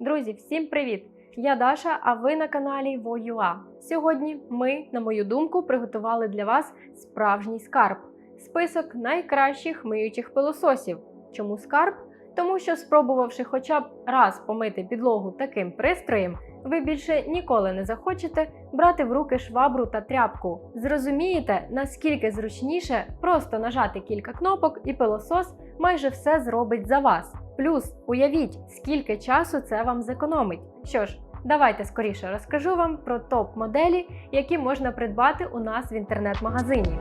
Друзі, всім привіт! Я Даша, а ви на каналі Воюа. Сьогодні ми, на мою думку, приготували для вас справжній скарб список найкращих миючих пилососів. Чому скарб? Тому що, спробувавши хоча б раз помити підлогу таким пристроєм, ви більше ніколи не захочете брати в руки швабру та тряпку. Зрозумієте, наскільки зручніше просто нажати кілька кнопок і пилосос майже все зробить за вас. Плюс уявіть, скільки часу це вам зекономить. Що ж, давайте скоріше розкажу вам про топ-моделі, які можна придбати у нас в інтернет-магазині.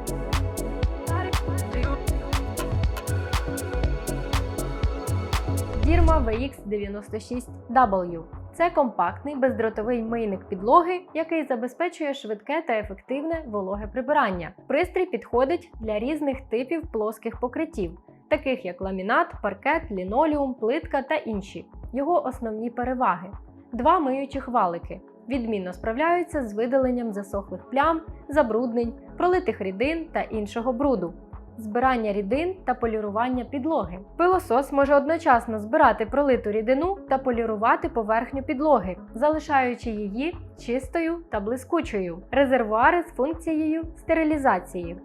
Дірма VX96W. Це компактний бездротовий мийник підлоги, який забезпечує швидке та ефективне вологе прибирання. Пристрій підходить для різних типів плоских покриттів, таких як ламінат, паркет, лінолеум, плитка та інші. Його основні переваги: два миючих валики. Відмінно справляються з видаленням засохлих плям, забруднень, пролитих рідин та іншого бруду збирання рідин та полірування підлоги. Пилосос може одночасно збирати пролиту рідину та полірувати поверхню підлоги, залишаючи її чистою та блискучою. Резервуари з функцією стерилізації.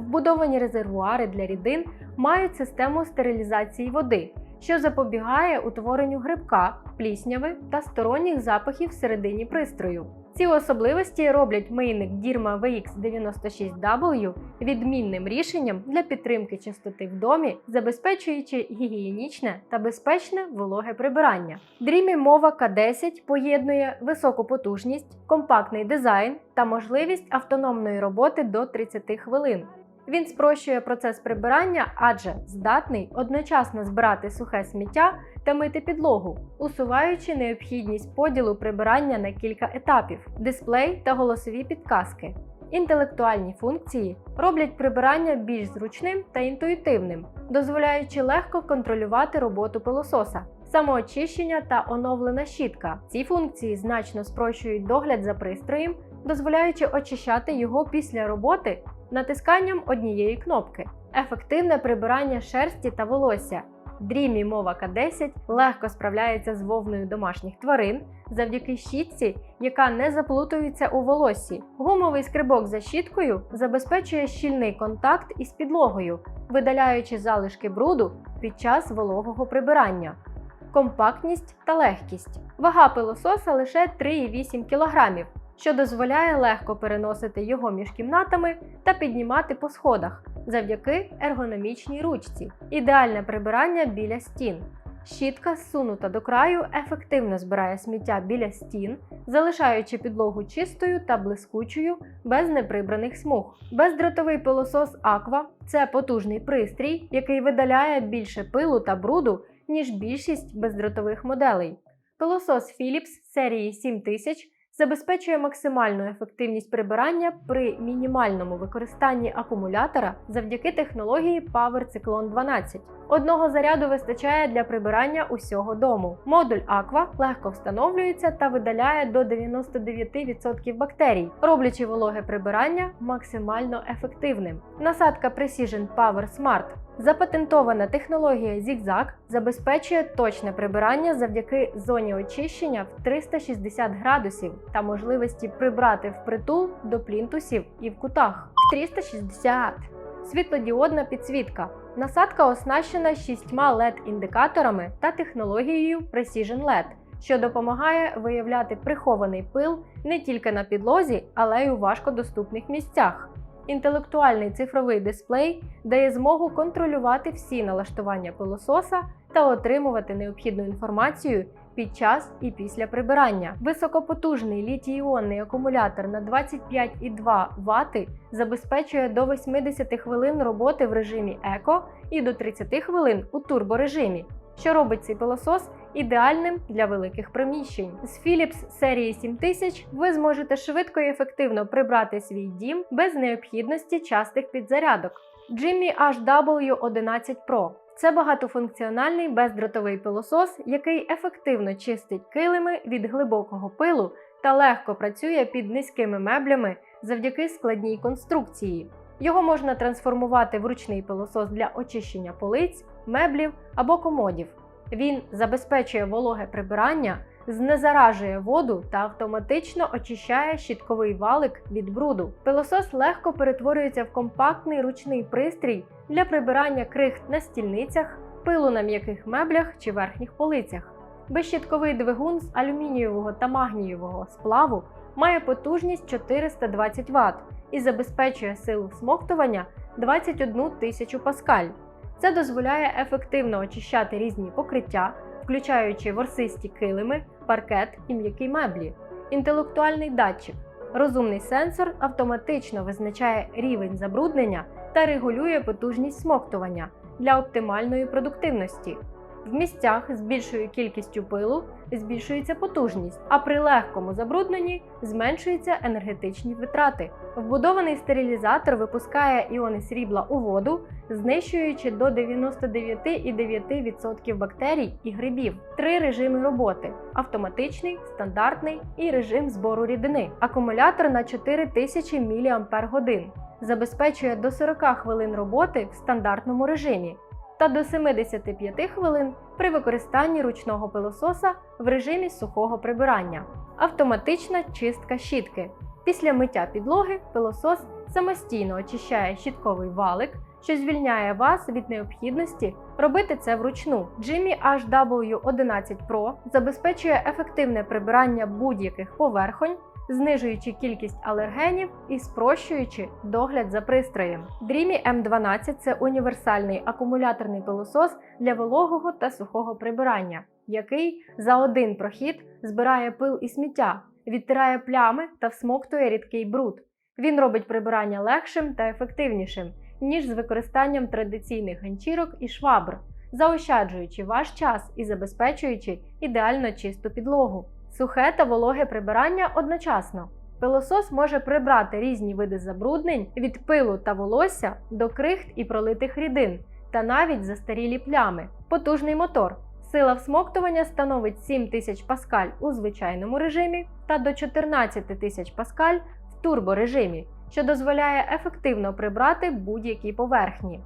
Вбудовані резервуари для рідин мають систему стерилізації води, що запобігає утворенню грибка, плісняви та сторонніх запахів всередині пристрою. Ці особливості роблять мийник Dirma VX96W відмінним рішенням для підтримки чистоти в домі, забезпечуючи гігієнічне та безпечне вологе прибирання. Dreamy Mova K10 поєднує високу потужність, компактний дизайн та можливість автономної роботи до 30 хвилин. Він спрощує процес прибирання, адже здатний одночасно збирати сухе сміття та мити підлогу, усуваючи необхідність поділу прибирання на кілька етапів, дисплей та голосові підказки. Інтелектуальні функції роблять прибирання більш зручним та інтуїтивним, дозволяючи легко контролювати роботу пилососа. Самоочищення та оновлена щітка. Ці функції значно спрощують догляд за пристроєм, дозволяючи очищати його після роботи натисканням однієї кнопки. Ефективне прибирання шерсті та волосся. Dreamy Mova K10 легко справляється з вовною домашніх тварин завдяки щітці, яка не заплутується у волоссі. Гумовий скрибок за щіткою забезпечує щільний контакт із підлогою, видаляючи залишки бруду під час вологого прибирання. Компактність та легкість. Вага пилососа лише 3,8 кг, що дозволяє легко переносити його між кімнатами та піднімати по сходах завдяки ергономічній ручці, ідеальне прибирання біля стін. Щітка, зсунута до краю, ефективно збирає сміття біля стін, залишаючи підлогу чистою та блискучою без неприбраних смуг. Бездротовий пилосос Aqua – це потужний пристрій, який видаляє більше пилу та бруду, ніж більшість бездротових моделей. Пилосос Philips серії 7000 забезпечує максимальну ефективність прибирання при мінімальному використанні акумулятора завдяки технології Power Cyclone 12. Одного заряду вистачає для прибирання усього дому. Модуль Aqua легко встановлюється та видаляє до 99% бактерій, роблячи вологе прибирання максимально ефективним. Насадка Precision Power Smart Запатентована технологія ZigZag забезпечує точне прибирання завдяки зоні очищення в 360 градусів та можливості прибрати впритул до плінтусів і в кутах в 360. Світлодіодна підсвітка. Насадка оснащена шістьма LED-індикаторами та технологією Precision LED, що допомагає виявляти прихований пил не тільки на підлозі, але й у важкодоступних місцях. Інтелектуальний цифровий дисплей дає змогу контролювати всі налаштування пилососа та отримувати необхідну інформацію під час і після прибирання. Високопотужний літій-іонний акумулятор на 25,2 Вт забезпечує до 80 хвилин роботи в режимі еко і до 30 хвилин у турборежимі, що робить цей пилосос ідеальним для великих приміщень. З Philips серії 7000 ви зможете швидко і ефективно прибрати свій дім без необхідності частих підзарядок. Jimmy HW11 Pro це багатофункціональний бездротовий пилосос, який ефективно чистить килими від глибокого пилу та легко працює під низькими меблями завдяки складній конструкції. Його можна трансформувати в ручний пилосос для очищення полиць, меблів або комодів. Він забезпечує вологе прибирання знезаражує воду та автоматично очищає щітковий валик від бруду. Пилосос легко перетворюється в компактний ручний пристрій для прибирання крихт на стільницях, пилу на м'яких меблях чи верхніх полицях. Безщітковий двигун з алюмінієвого та магнієвого сплаву має потужність 420 Вт і забезпечує силу всмоктування 21 тисячу паскаль. Це дозволяє ефективно очищати різні покриття, включаючи ворсисті килими, паркет і м'які меблі. Інтелектуальний датчик. Розумний сенсор автоматично визначає рівень забруднення та регулює потужність смоктування для оптимальної продуктивності. В місцях з більшою кількістю пилу збільшується потужність, а при легкому забрудненні зменшуються енергетичні витрати. Вбудований стерилізатор випускає іони срібла у воду, знищуючи до 99,9% бактерій і грибів. Три режими роботи: автоматичний, стандартний і режим збору рідини. Акумулятор на 4000 мАч забезпечує до 40 хвилин роботи в стандартному режимі та до 75 хвилин при використанні ручного пилососа в режимі сухого прибирання. Автоматична чистка щітки. Після миття підлоги пилосос самостійно очищає щітковий валик, що звільняє вас від необхідності робити це вручну. Jimmy HW11 Pro забезпечує ефективне прибирання будь-яких поверхонь знижуючи кількість алергенів і спрощуючи догляд за пристроєм. Dreamy M12 це універсальний акумуляторний пилосос для вологого та сухого прибирання, який за один прохід збирає пил і сміття, відтирає плями та всмоктує рідкий бруд. Він робить прибирання легшим та ефективнішим, ніж з використанням традиційних ганчірок і швабр, заощаджуючи ваш час і забезпечуючи ідеально чисту підлогу сухе та вологе прибирання одночасно. Пилосос може прибрати різні види забруднень від пилу та волосся до крихт і пролитих рідин та навіть застарілі плями. Потужний мотор. Сила всмоктування становить 7000 паскаль у звичайному режимі та до 14 тисяч паскаль в турборежимі, що дозволяє ефективно прибрати будь-які поверхні.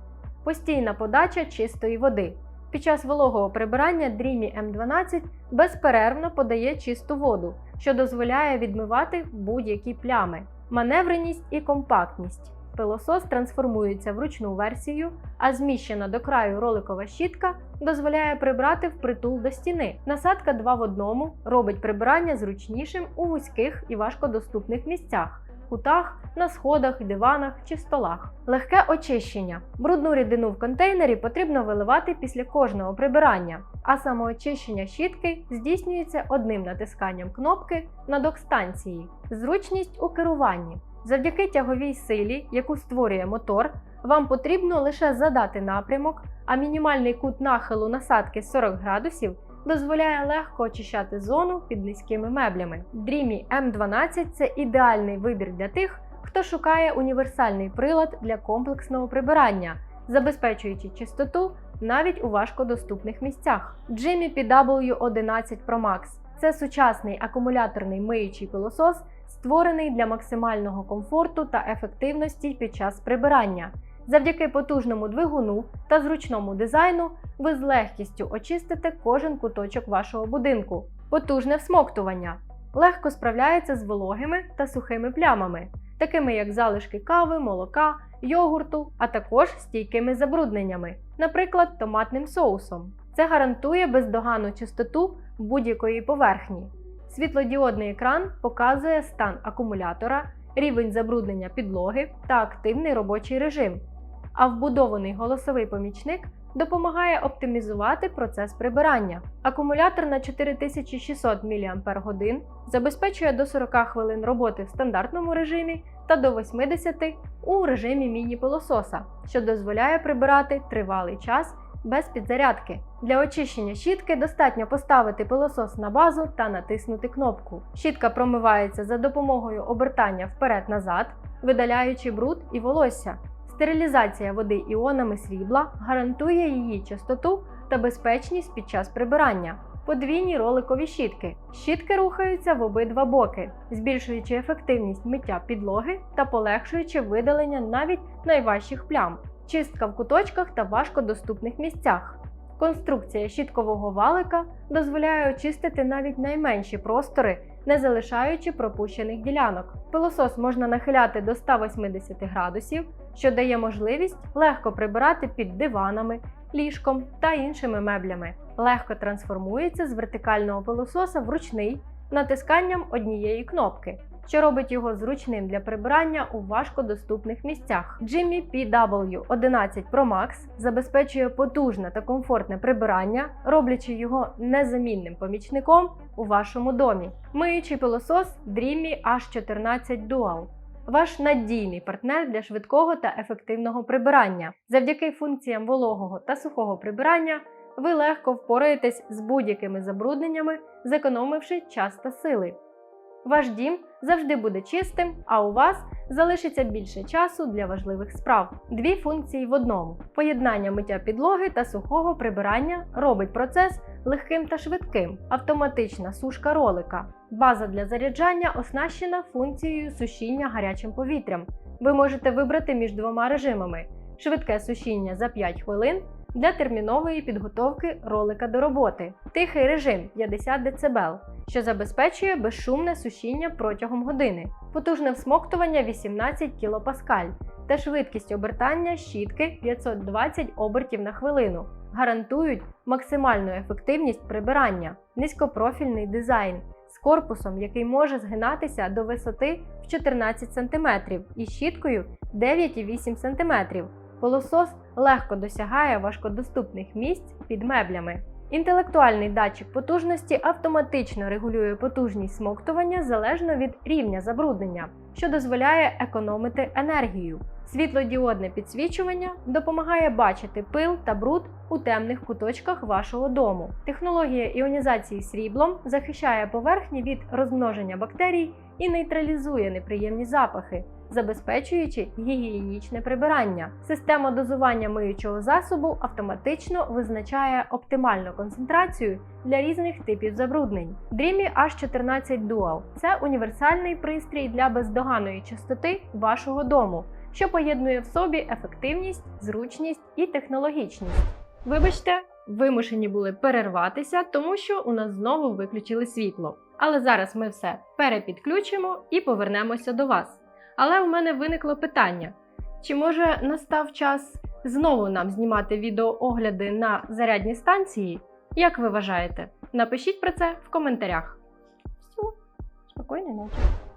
Постійна подача чистої води. Під час вологого прибирання Dreamy M12 безперервно подає чисту воду, що дозволяє відмивати будь-які плями, маневреність і компактність. Пилосос трансформується в ручну версію, а зміщена до краю роликова щітка дозволяє прибрати впритул до стіни. Насадка 2 в 1 робить прибирання зручнішим у вузьких і важкодоступних місцях кутах, на сходах, диванах чи столах. Легке очищення. Брудну рідину в контейнері потрібно виливати після кожного прибирання, а самоочищення щітки здійснюється одним натисканням кнопки на док-станції. Зручність у керуванні. Завдяки тяговій силі, яку створює мотор, вам потрібно лише задати напрямок, а мінімальний кут нахилу насадки 40 градусів дозволяє легко очищати зону під низькими меблями. Dreamy M12 це ідеальний вибір для тих, хто шукає універсальний прилад для комплексного прибирання, забезпечуючи чистоту навіть у важкодоступних місцях. Jimmy PW11 Pro Max це сучасний акумуляторний миючий пилосос, створений для максимального комфорту та ефективності під час прибирання. Завдяки потужному двигуну та зручному дизайну ви з легкістю очистите кожен куточок вашого будинку. Потужне всмоктування. Легко справляється з вологими та сухими плямами, такими як залишки кави, молока, йогурту, а також стійкими забрудненнями, наприклад, томатним соусом. Це гарантує бездоганну чистоту будь-якої поверхні. Світлодіодний екран показує стан акумулятора, рівень забруднення підлоги та активний робочий режим а вбудований голосовий помічник допомагає оптимізувати процес прибирання. Акумулятор на 4600 мАч забезпечує до 40 хвилин роботи в стандартному режимі та до 80 у режимі міні-пилососа, що дозволяє прибирати тривалий час без підзарядки. Для очищення щітки достатньо поставити пилосос на базу та натиснути кнопку. Щітка промивається за допомогою обертання вперед-назад, видаляючи бруд і волосся. Стерилізація води іонами срібла гарантує її чистоту та безпечність під час прибирання. Подвійні роликові щітки. Щітки рухаються в обидва боки, збільшуючи ефективність миття підлоги та полегшуючи видалення навіть найважчих плям, чистка в куточках та важкодоступних місцях. Конструкція щіткового валика дозволяє очистити навіть найменші простори, не залишаючи пропущених ділянок. Пилосос можна нахиляти до 180 градусів, що дає можливість легко прибирати під диванами, ліжком та іншими меблями. Легко трансформується з вертикального пилососа в ручний натисканням однієї кнопки, що робить його зручним для прибирання у важкодоступних місцях. Jimmy PW 11 Pro Max забезпечує потужне та комфортне прибирання, роблячи його незамінним помічником у вашому домі. Миючий пилосос Dreamy H14 Dual. Ваш надійний партнер для швидкого та ефективного прибирання. Завдяки функціям вологого та сухого прибирання ви легко впораєтесь з будь-якими забрудненнями, зекономивши час та сили. Ваш дім завжди буде чистим, а у вас залишиться більше часу для важливих справ. Дві функції в одному: поєднання миття підлоги та сухого прибирання робить процес легким та швидким. Автоматична сушка ролика. База для заряджання оснащена функцією сушіння гарячим повітрям. Ви можете вибрати між двома режимами: швидке сушіння за 5 хвилин для термінової підготовки ролика до роботи, тихий режим 50 дБ, що забезпечує безшумне сушіння протягом години, потужне всмоктування 18 кПа та швидкість обертання щітки 520 обертів на хвилину. Гарантують максимальну ефективність прибирання, низькопрофільний дизайн корпусом, який може згинатися до висоти в 14 см і щіткою 9,8 см. Полосос легко досягає важкодоступних місць під меблями. Інтелектуальний датчик потужності автоматично регулює потужність смоктування залежно від рівня забруднення, що дозволяє економити енергію. Світлодіодне підсвічування допомагає бачити пил та бруд у темних куточках вашого дому. Технологія іонізації сріблом захищає поверхні від розмноження бактерій і нейтралізує неприємні запахи, забезпечуючи гігієнічне прибирання. Система дозування миючого засобу автоматично визначає оптимальну концентрацію для різних типів забруднень. Dreamy H14 Dual це універсальний пристрій для бездоганної чистоти вашого дому, що поєднує в собі ефективність, зручність і технологічність. Вибачте, вимушені були перерватися, тому що у нас знову виключили світло. Але зараз ми все перепідключимо і повернемося до вас. Але у мене виникло питання: чи може настав час знову нам знімати відеоогляди на зарядні станції? Як ви вважаєте? Напишіть про це в коментарях. Все, спокійної ночі.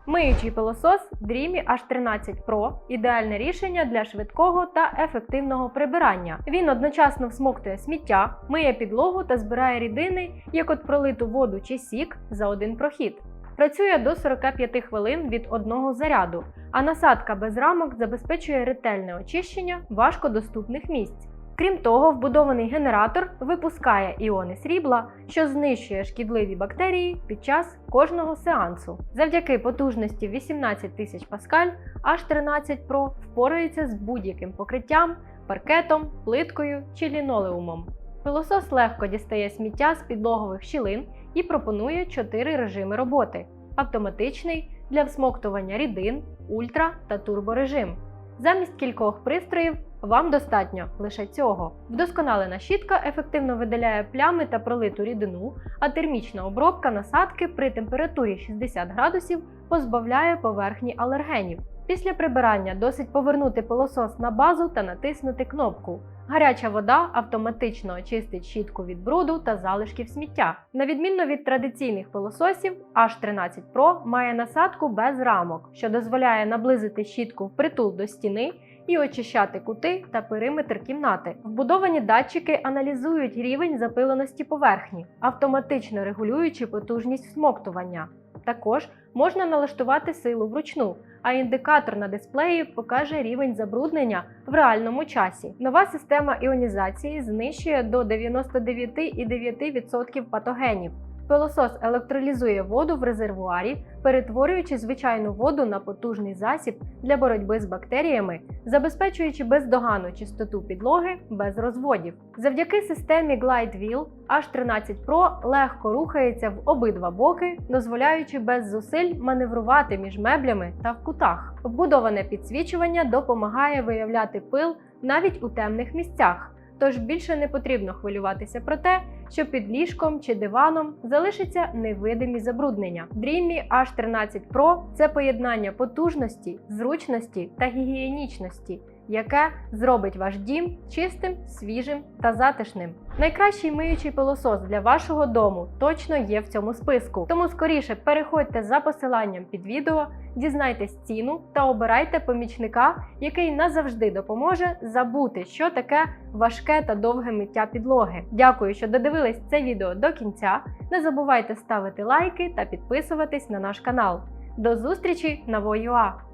Миючий пилосос Dreamy H13 Pro ідеальне рішення для швидкого та ефективного прибирання. Він одночасно всмоктує сміття, миє підлогу та збирає рідини, як от пролиту воду чи сік за один прохід. Працює до 45 хвилин від одного заряду, а насадка без рамок забезпечує ретельне очищення важкодоступних місць. Крім того, вбудований генератор випускає іони срібла, що знищує шкідливі бактерії під час кожного сеансу. Завдяки потужності 18 тисяч паскаль, H13 Pro впорається з будь-яким покриттям, паркетом, плиткою чи лінолеумом. Пилосос легко дістає сміття з підлогових щілин і пропонує 4 режими роботи: автоматичний для всмоктування рідин, ультра та турборежим. Замість кількох пристроїв вам достатньо лише цього. Вдосконалена щітка ефективно видаляє плями та пролиту рідину, а термічна обробка насадки при температурі 60 градусів позбавляє поверхні алергенів. Після прибирання досить повернути пилосос на базу та натиснути кнопку. Гаряча вода автоматично очистить щітку від бруду та залишків сміття. На відміну від традиційних пилососів, H13 Pro має насадку без рамок, що дозволяє наблизити щітку впритул до стіни і очищати кути та периметр кімнати. Вбудовані датчики аналізують рівень запиленості поверхні, автоматично регулюючи потужність всмоктування. Також можна налаштувати силу вручну, а індикатор на дисплеї покаже рівень забруднення в реальному часі. Нова система іонізації знищує до 99,9% патогенів. Пилосос електролізує воду в резервуарі, перетворюючи звичайну воду на потужний засіб для боротьби з бактеріями, забезпечуючи бездоганну чистоту підлоги без розводів. Завдяки системі Glide Wheel H13 Pro легко рухається в обидва боки, дозволяючи без зусиль маневрувати між меблями та в кутах. Вбудоване підсвічування допомагає виявляти пил навіть у темних місцях тож більше не потрібно хвилюватися про те, що під ліжком чи диваном залишаться невидимі забруднення. Dreamy H13 Pro – це поєднання потужності, зручності та гігієнічності, яке зробить ваш дім чистим, свіжим та затишним. Найкращий миючий пилосос для вашого дому точно є в цьому списку. Тому скоріше переходьте за посиланням під відео, дізнайтесь ціну та обирайте помічника, який назавжди допоможе забути, що таке важке та довге миття підлоги. Дякую, що додивились це відео до кінця. Не забувайте ставити лайки та підписуватись на наш канал. До зустрічі на Воюа!